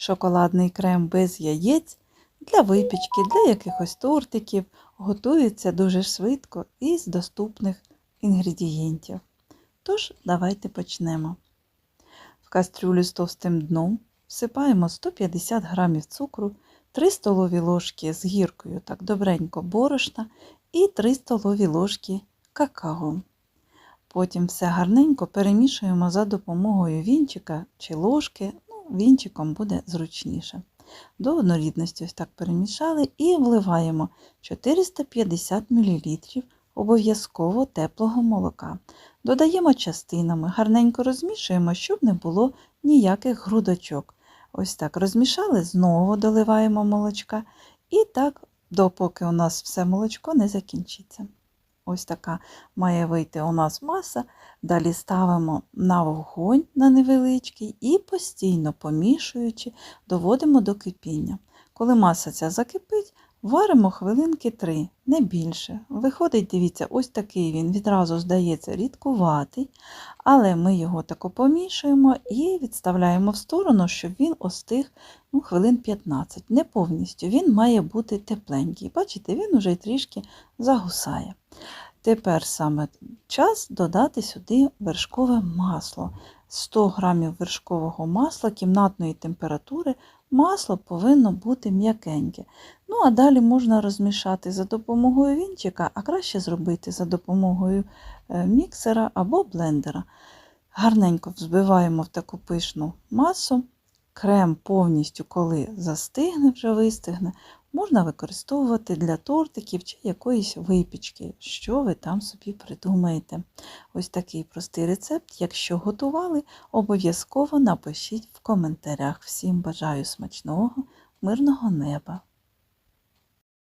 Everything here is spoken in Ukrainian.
Шоколадний крем без яєць для випічки, для якихось тортиків готується дуже швидко і з доступних інгредієнтів. Тож, давайте почнемо. В кастрюлю з товстим дном всипаємо 150 г цукру, 3 столові ложки з гіркою так добренько борошна і 3 столові ложки какао. Потім все гарненько перемішуємо за допомогою вінчика чи ложки. Вінчиком буде зручніше. До однорідності ось так перемішали і вливаємо 450 мл обов'язково теплого молока. Додаємо частинами, гарненько розмішуємо, щоб не було ніяких грудочок. Ось так розмішали, знову доливаємо молочка. І так, допоки у нас все молочко не закінчиться. Ось така має вийти у нас маса. Далі ставимо на вогонь на невеличкий і постійно помішуючи, доводимо до кипіння. Коли маса ця закипить, варимо хвилинки 3, не більше. Виходить, дивіться, ось такий він відразу здається рідкуватий, але ми його тако помішуємо і відставляємо в сторону, щоб він остиг ну, хвилин 15. Не повністю, він має бути тепленький. Бачите, він уже трішки загусає. Тепер саме час додати сюди вершкове масло. 100 г вершкового масла кімнатної температури масло повинно бути м'якеньке. Ну, а далі можна розмішати за допомогою вінчика, а краще зробити за допомогою е, міксера або блендера. Гарненько взбиваємо в таку пишну масу. Крем повністю, коли застигне, вже вистигне, можна використовувати для тортиків чи якоїсь випічки, що ви там собі придумаєте. Ось такий простий рецепт. Якщо готували, обов'язково напишіть в коментарях. Всім бажаю смачного, мирного неба!